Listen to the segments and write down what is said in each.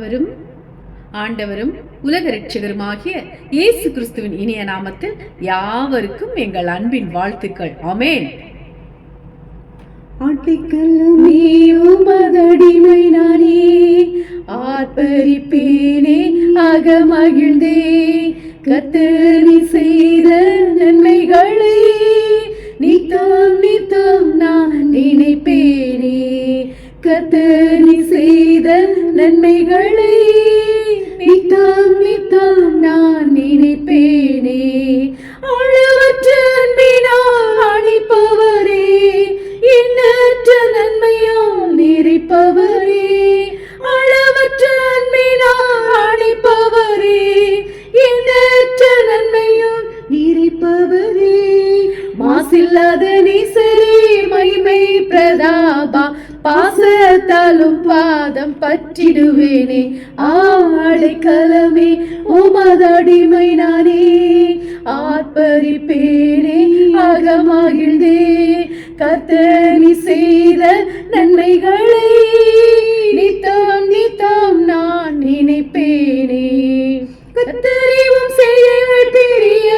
ஆண்டவரும் ஆண்டவரும் உலக ரட்சகருமாகிய இயேசு கிறிஸ்துவின் இனிய நாமத்தில் யாவருக்கும் எங்கள் அன்பின் வாழ்த்துக்கள். அமேன் ஆட்டிக்கல்லமே உமதடிமை நானே ஆர்ப்பரிப்பேனே கத்தரி செய்த நன்மைகளை நித்தம் நித்தம் நான் நினைப்பேனே. கத்தரி பற்றிடுவேனே. ஆடை கலமே உமதடிமை நானே. ஆர்ப்பரிப்பேனே அகமாகிழ்ந்தே. கத்தனி செய்த நன்மைகளை நித்தம் நித்தம் நான் நினைப்பேனே. கத்தறிவும் செய்ய பெரியவைகளே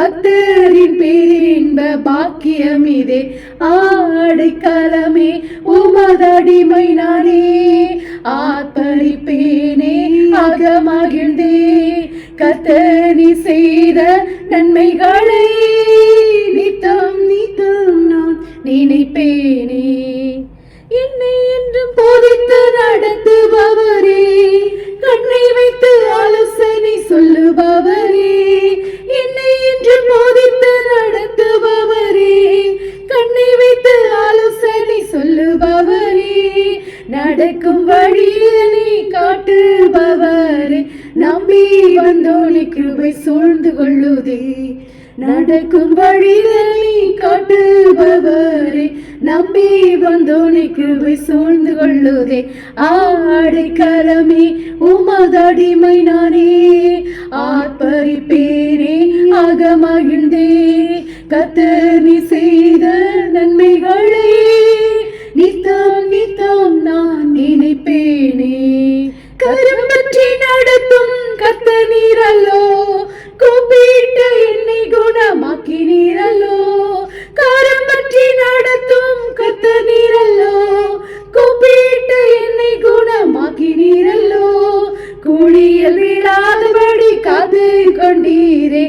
பக்தரின் பேரின்ப பாக்கியம் இதே. ஆடைக்கலமே உமதடிமை நானே. ஆர்ப்பரிப்பேனே அகமகிழ்ந்தே கத்தனி செய்த நன்மைகளை நித்தம் நித்தம் நான் நினைப்பேனே. நம்பி வந்தோனை கிருபை சூழ்ந்து கொள்ளுதே. நடக்கும் வழிதனை காட்டுபவரே. நம்பி வந்தோனை கிருபை சூழ்ந்து கொள்ளுதே. ஆடை கரமே உமதடிமை நானே. ஆர்ப்பரிப்பேனே அகமகிழ்ந்தே கத்தனி செய்த நன்மைகளை. நித்தம் நித்தம் நான் நினைப்பேனே. கரம் பற்றி நடத்தும் கத்த நீரல்லோ கூப்பிட்டு என்னை குணமாக்கி நீரல்லோ. கரம் பற்றி நடத்தும் கத்த நீரல்லோ கூப்பிட்டு என்னை குணமாக்கி நீரல்லோ. குழியில் விழாதபடி காத்து கொண்டீரே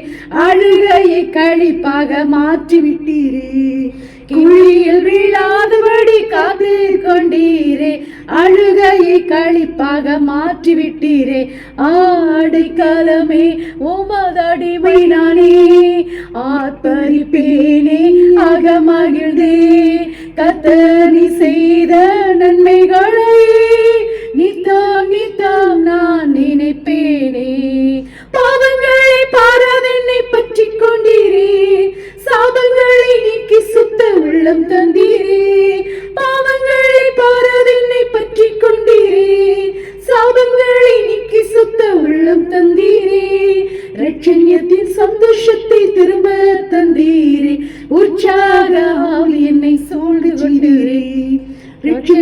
அழுகையை கழிப்பாக மாற்றி விட்டீரே குழியில் விழாதபடி காத்து கொண்டீரே அழுகையை கழிப்பாக மாற்றிவிட்டீரே. ஆடை காலமே உமதடிமை நானே ஆர்ப்பரிப்பேனே அகமகிழ்ந்தே. கத்தனி செய்த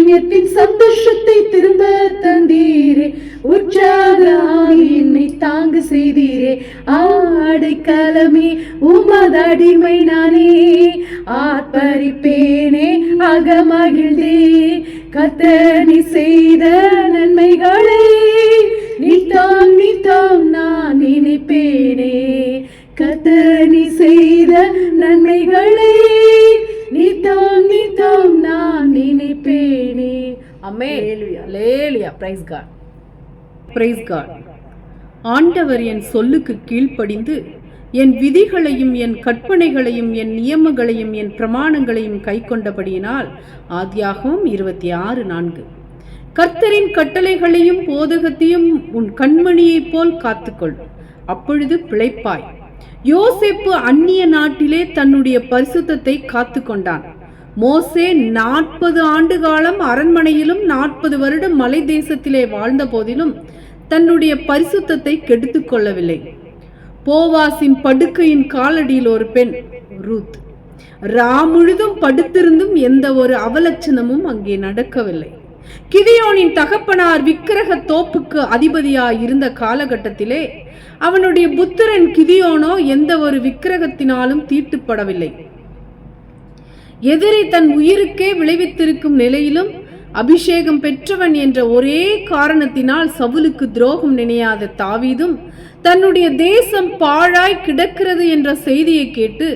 ரட்சண்யத்தின் சந்தோஷத்தை திரும்ப தந்தீரே. உற்சாக என்னை தாங்க செய்தீரே. ஆடை கலமே உமதடிமை நானே. ஆர்ப்பரிப்பேனே அகமகிழ்ந்தே. கத்தனி செய்த காட் பிரைஸ் காட் ஆண்டவர் என் சொல்லுக்கு கீழ்ப்படிந்து என் விதிகளையும் என் கற்பனைகளையும் என் நியமங்களையும் என் பிரமாணங்களையும் கைக்கொண்டபடியினால் ஆதியாகவும் இருபத்தி ஆறு நான்கு. கர்த்தரின் கட்டளைகளையும் போதகத்தையும் உன் கண்மணியைப் போல் காத்துக்கொள். அப்பொழுது பிழைப்பாய். யோசேப்பு அந்நிய நாட்டிலே தன்னுடைய பரிசுத்தத்தை காத்து கொண்டான் மோசே நாற்பது ஆண்டு காலம் அரண்மனையிலும் நாற்பது வருடம் மலை தேசத்திலே வாழ்ந்த போதிலும் தன்னுடைய பரிசுத்தத்தை கெடுத்துக் கொள்ளவில்லை. போவாசின் படுக்கையின் காலடியில் ஒரு பெண் ரூத். ரா முழுதும் படுத்திருந்தும் எந்த ஒரு அவலட்சணமும் அங்கே நடக்கவில்லை. கிதியோனின் தகப்பனார் விக்கிரக தோப்புக்கு அதிபதியாய் இருந்த காலகட்டத்திலே அவனுடைய புத்திரன் கிதியோனோ எந்த ஒரு விக்கிரகத்தினாலும் தீட்டுப்படவில்லை. எதிரி தன் உயிருக்கே விளைவித்திருக்கும் நிலையிலும் அபிஷேகம் பெற்றவன் என்ற ஒரே காரணத்தினால் சவுலுக்கு துரோகம் நினையாத தாவீதும் தன்னுடைய தேசம் பாழாய் கிடக்கிறது என்ற செய்தியை கேட்டு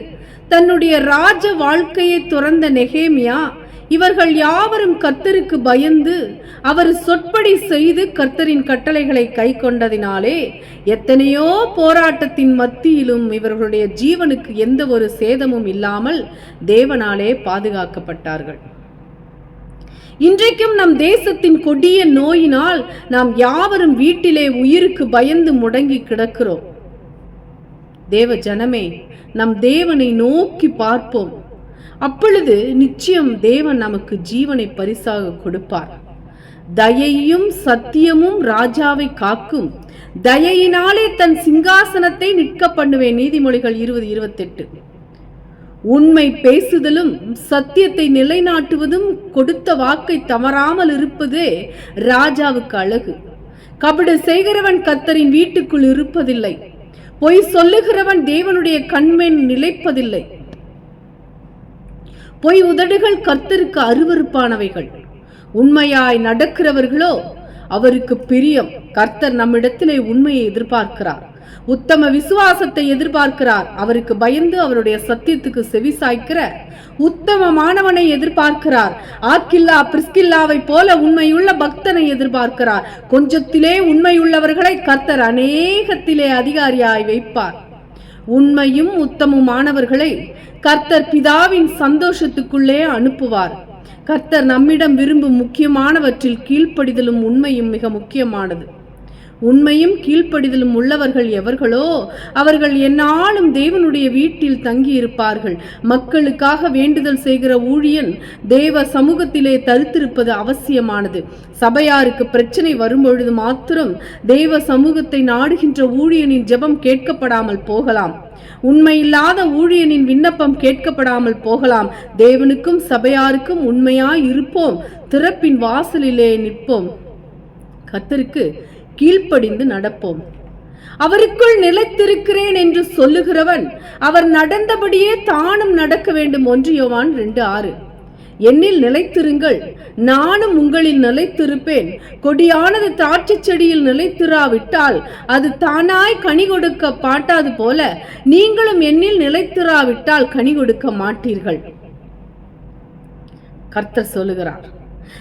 தன்னுடைய ராஜ வாழ்க்கையை துறந்த நெகேமியா இவர்கள் யாவரும் கர்த்தருக்கு பயந்து அவர் சொற்படி செய்து கர்த்தரின் கட்டளைகளை கை கொண்டதினாலே எத்தனையோ போராட்டத்தின் மத்தியிலும் இவர்களுடைய ஜீவனுக்கு எந்த ஒரு சேதமும் இல்லாமல் தேவனாலே பாதுகாக்கப்பட்டார்கள். இன்றைக்கும் நம் தேசத்தின் கொடிய நோயினால் நாம் யாவரும் வீட்டிலே உயிருக்கு பயந்து முடங்கி கிடக்கிறோம். தேவ ஜனமே நம் தேவனை நோக்கி பார்ப்போம். அப்பொழுது நிச்சயம் தேவன் நமக்கு ஜீவனை பரிசாக கொடுப்பார். தயையும் சத்தியமும் ராஜாவை காக்கும். தயையினாலே தன் சிங்காசனத்தை நிற்க பண்ணுவேன். நீதிமொழிகள் இருபது இருபத்தெட்டு. உண்மை பேசுதலும் சத்தியத்தை நிலைநாட்டுவதும் கொடுத்த வாக்கை தவறாமல் இருப்பதே ராஜாவுக்கு அழகு. கபடு செய்கிறவன் கத்தரின் வீட்டுக்குள் இருப்பதில்லை. பொய் சொல்லுகிறவன் தேவனுடைய கண்மேன் நிலைப்பதில்லை. பொய் உதடுகள் கர்த்தருக்கு அருவருப்பானவைகள். உண்மையாய் நடக்கிறவர்களோ அவருக்கு பிரியம். கர்த்தர் நம்மிடத்திலே உண்மையை எதிர்பார்க்கிறார். உத்தம விசுவாசத்தை எதிர்பார்க்கிறார். அவருக்கு பயந்து அவருடைய சத்தியத்துக்கு செவி சாய்க்கிற உத்தமமானவனை எதிர்பார்க்கிறார். ஆக்கில்லா பிரிஸ்கில்லாவை போல உண்மையுள்ள பக்தனை எதிர்பார்க்கிறார். கொஞ்சத்திலே உண்மையுள்ளவர்களை கர்த்தர் அநேகத்திலே அதிகாரியாய் வைப்பார். உண்மையும் உத்தமுமானவர்களை கர்த்தர் பிதாவின் சந்தோஷத்துக்குள்ளே அனுப்புவார். கர்த்தர் நம்மிடம் விரும்பும் முக்கியமானவற்றில் கீழ்ப்படிதலும் உண்மையும் மிக முக்கியமானது. உண்மையும் கீழ்ப்படிதலும் உள்ளவர்கள் எவர்களோ அவர்கள் என்னாலும் தேவனுடைய வீட்டில் தங்கியிருப்பார்கள். மக்களுக்காக வேண்டுதல் செய்கிற ஊழியன் தேவ சமூகத்திலே தரித்திருப்பது அவசியமானது. சபையாருக்கு பிரச்சனை வரும்பொழுது மாத்திரம் தேவ சமூகத்தை நாடுகின்ற ஊழியனின் ஜெபம் கேட்கப்படாமல் போகலாம். உண்மையில்லாத ஊழியனின் விண்ணப்பம் கேட்கப்படாமல் போகலாம். தேவனுக்கும் சபையாருக்கும் உண்மையாய் இருப்போம். திறப்பின் வாசலிலே நிற்போம். கத்தருக்கு கீழ்ப்படிந்து நடப்போம். அவருக்குள் நிலைத்திருக்கிறேன் என்று சொல்லுகிறவன் அவர் நடந்தபடியே தானும் நடக்க வேண்டும் ஒன்று யோவான் ரெண்டு ஆறு. என்னில் நிலைத்திருங்கள் நானும் உங்களில் நிலைத்திருப்பேன். கொடியானது தாட்சி செடியில் நிலைத்திராவிட்டால் அது தானாய் கனி கொடுக்க பாட்டாது போல நீங்களும் என்னில் நிலைத்திராவிட்டால் கனி கொடுக்க மாட்டீர்கள். கர்த்தர் சொல்லுகிறார்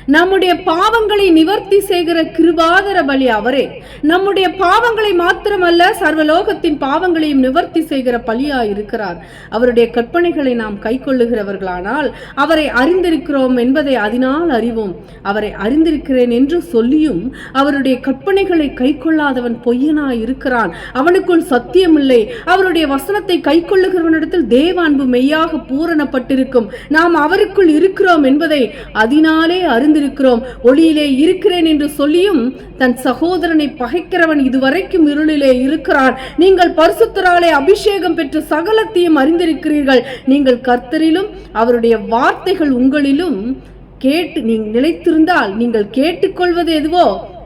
நம்முடைய பாவங்களை நிவர்த்தி செய்கிற கிருபாதர பலி அவரே. நம்முடைய பாவங்களை மாத்திரமல்ல சர்வலோகத்தின் பாவங்களையும் நிவர்த்தி செய்கிற பலியா இருக்கிறார். அவருடைய கற்பனைகளை நாம் கை கொள்ளுகிறவர்களானால் அவரை அறிந்திருக்கிறோம் என்பதை அதனால் அறிவோம். அவரை அறிந்திருக்கிறேன் என்று சொல்லியும் அவருடைய கற்பனைகளை கை கொள்ளாதவன் பொய்யனாய் இருக்கிறான். அவனுக்குள் சத்தியமில்லை. அவருடைய வசனத்தை கை கொள்ளுகிறவனிடத்தில் தேவ அன்பு மெய்யாக பூரணப்பட்டிருக்கும். நாம் அவருக்குள் இருக்கிறோம் என்பதை அதனாலே அறிந்திருக்கிறோம். ஒளியிலே இருக்கிறேன் என்று சொல்லியும் தன் சகோதரனை பகைக்கிறவன் இதுவரைக்கும் இருளிலே இருக்கிறான். நீங்கள் பரிசுத்தராலே அபிஷேகம் பெற்று சகலத்தையும் அறிந்திருக்கிறீர்கள். நீங்கள் கர்த்தரிலும் அவருடைய வார்த்தைகள் உங்களிலும் கேட்டு நீ நிலைத்திருந்தால் நீங்கள் கேட்டுக்கொள்வது எதுவோ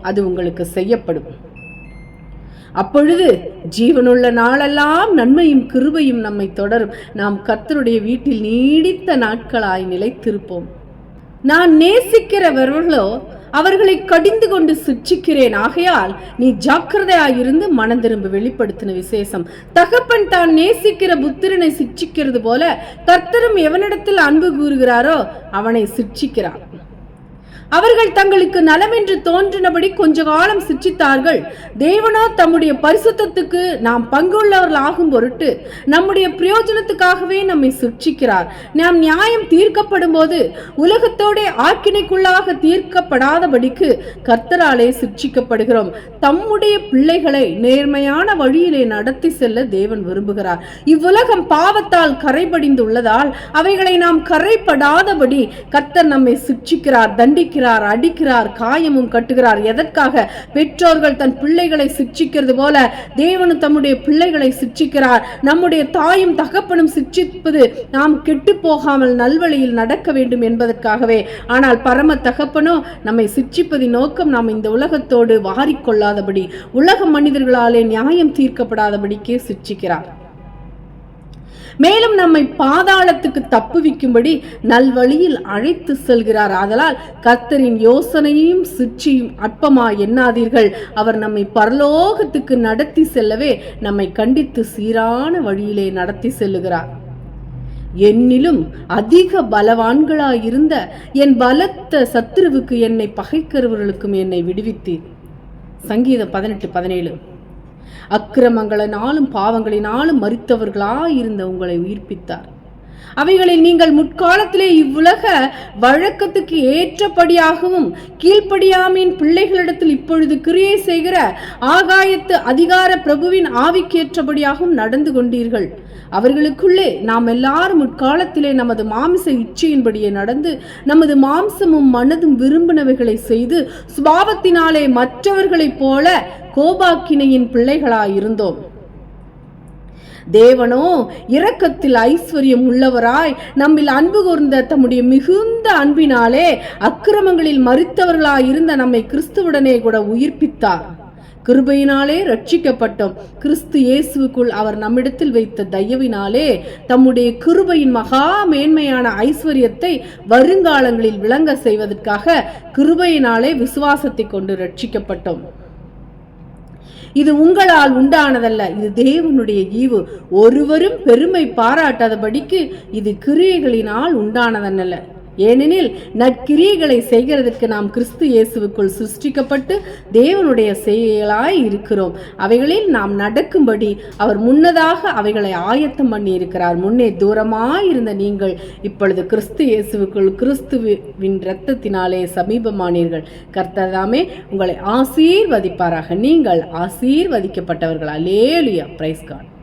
அது உங்களுக்கு செய்யப்படும். அப்பொழுது ஜீவனுள்ள நாளெல்லாம் நன்மையும் கிருபையும் நம்மை தொடரும். நாம் கர்த்தருடைய வீட்டில் நீடித்த நாட்களாய் நிலைத்திருப்போம். நான் நேசிக்கிறவர்களோ அவர்களை கடிந்து கொண்டு சிட்சிக்கிறேன் ஆகையால் நீ ஜாக்கிரதையாயிருந்து மனம் திரும்ப வெளிப்படுத்தின விசேஷம். தகப்பன் தான் நேசிக்கிற புத்திரனை சிட்சிக்கிறது போல கர்த்தரும் எவனிடத்தில் அன்பு கூறுகிறாரோ அவனை சிற்சிக்கிறான் அவர்கள் தங்களுக்கு நலமென்று தோன்றினபடி கொஞ்ச காலம் சிற்றித்தார்கள் தேவனோ தம்முடைய பரிசுத்தத்துக்கு நாம் பங்குள்ளவர்கள் ஆகும் பொருட்டு நம்முடைய பிரயோஜனத்துக்காகவே நம்மை சிக்ஷிக்கிறார் நாம் நியாயம் தீர்க்கப்படும் போது உலகத்தோட ஆக்கினைக்குள்ளாக தீர்க்கப்படாதபடிக்கு கர்த்தராலே சிக்ஷிக்கப்படுகிறோம் தம்முடைய பிள்ளைகளை நேர்மையான வழியிலே நடத்தி செல்ல தேவன் விரும்புகிறார். இவ்வுலகம் பாவத்தால் கரைபடிந்துள்ளதால் அவைகளை நாம் கரைப்படாதபடி கர்த்தர் நம்மை சிக்ஷிக்கிறார் தண்டிக்க அடிக்கிறார் காயமும் கட்டுகிறார். எதற்காக? பெற்றோர்கள் தன் பிள்ளைகளை சிக்ஷிக்கிறது போல தேவனும் தம்முடைய பிள்ளைகளை சிக்ஷிக்கிறார். நம்முடைய தாயும் தகப்பனும் சிக்ஷிப்பது நாம் கெட்டு போகாமல் நல்வழியில் நடக்க வேண்டும் என்பதற்காகவே. ஆனால் பரம தகப்பனோ நம்மை சிக்ஷிப்பதின் நோக்கம் நாம் இந்த உலகத்தோடு வாரிக்கொள்ளாதபடி உலக மனிதர்களாலே நியாயம் தீர்க்கப்படாதபடிக்கே சிக்ஷிக்கிறார். மேலும் நம்மை பாதாளத்துக்கு தப்புவிக்கும்படி நல்வழியில் அழைத்து செல்கிறார். ஆதலால் கர்த்தரின் யோசனையும் சிற்சியும் அற்பமா எண்ணாதீர்கள். அவர் நம்மை பரலோகத்துக்கு நடத்தி செல்லவே நம்மை கண்டித்து சீரான வழியிலே நடத்தி செல்லுகிறார். என்னிலும் அதிக பலவான்களாயிருந்த என் பலத்த சத்துருவுக்கு என்னை பகைக்கிறவர்களுக்கும் என்னை விடுவித்தீர். சங்கீதம் பதினெட்டு பதினேழு. அக்கிரமங்களினாலும் பாவங்களினாலும் மறித்தவர்களாயிருந்த உங்களை உயிர்ப்பித்தார். அவைகளை நீங்கள் முற்காலத்திலே இவ்வுலக வழக்கத்துக்கு ஏற்றபடியாகவும் கீழ்ப்படியாமையின் பிள்ளைகளிடத்தில் இப்பொழுது கிரியை செய்கிற ஆகாயத்து அதிகார பிரபுவின் ஆவிக்கேற்றபடியாகவும் நடந்து கொண்டீர்கள். அவர்களுக்குள்ளே நாம் எல்லாரும் முற்காலத்திலே நமது மாமிச இச்சையின்படியே நடந்து நமது மாம்சமும் மனதும் விரும்பினவைகளை செய்து சுபாவத்தினாலே மற்றவர்களைப் போல கோபாக்கினையின் பிள்ளைகளாயிருந்தோம். தேவனோ இரக்கத்தில் ஐஸ்வர்யம் உள்ளவராய் நம்மில் அன்பு கூர்ந்த தம்முடைய மிகுந்த அன்பினாலே அக்கிரமங்களில் மறித்தவர்களாயிருந்த நம்மை கிறிஸ்துவுடனே கூட உயிர்ப்பித்தார். கிருபையினாலே ரட்சிக்கப்பட்டோம் கிறிஸ்து இயேசுவுக்குள் அவர் நம்மிடத்தில் வைத்த தயவினாலே தம்முடைய கிருபையின் மகா மேன்மையான ஐஸ்வர்யத்தை வருங்காலங்களில் விளங்க செய்வதற்காக கிருபையினாலே விசுவாசத்தை கொண்டு ரட்சிக்கப்பட்டோம் இது உங்களால் உண்டானதல்ல. இது தேவனுடைய ஈவு. ஒருவரும் பெருமை பாராட்டாதபடிக்கு இது கிரியைகளினால் உண்டானதல்ல ஏனெனில் நற்கிரியைகளை செய்கிறதற்கு நாம் கிறிஸ்து இயேசுவுக்குள் சிருஷ்டிக்கப்பட்டு தேவனுடைய செயலாய் இருக்கிறோம். அவைகளில் நாம் நடக்கும்படி அவர் முன்னதாக அவைகளை ஆயத்தம் பண்ணி இருக்கிறார் முன்னே தூரமாய் இருந்த நீங்கள் இப்பொழுது கிறிஸ்து இயேசுவுக்குள் கிறிஸ்துவின் இரத்தத்தினாலே சமீபமானீர்கள். கர்த்ததாமே உங்களை ஆசீர்வதிப்பாராக. நீங்கள் ஆசீர்வதிக்கப்பட்டவர்கள். Alleluia price God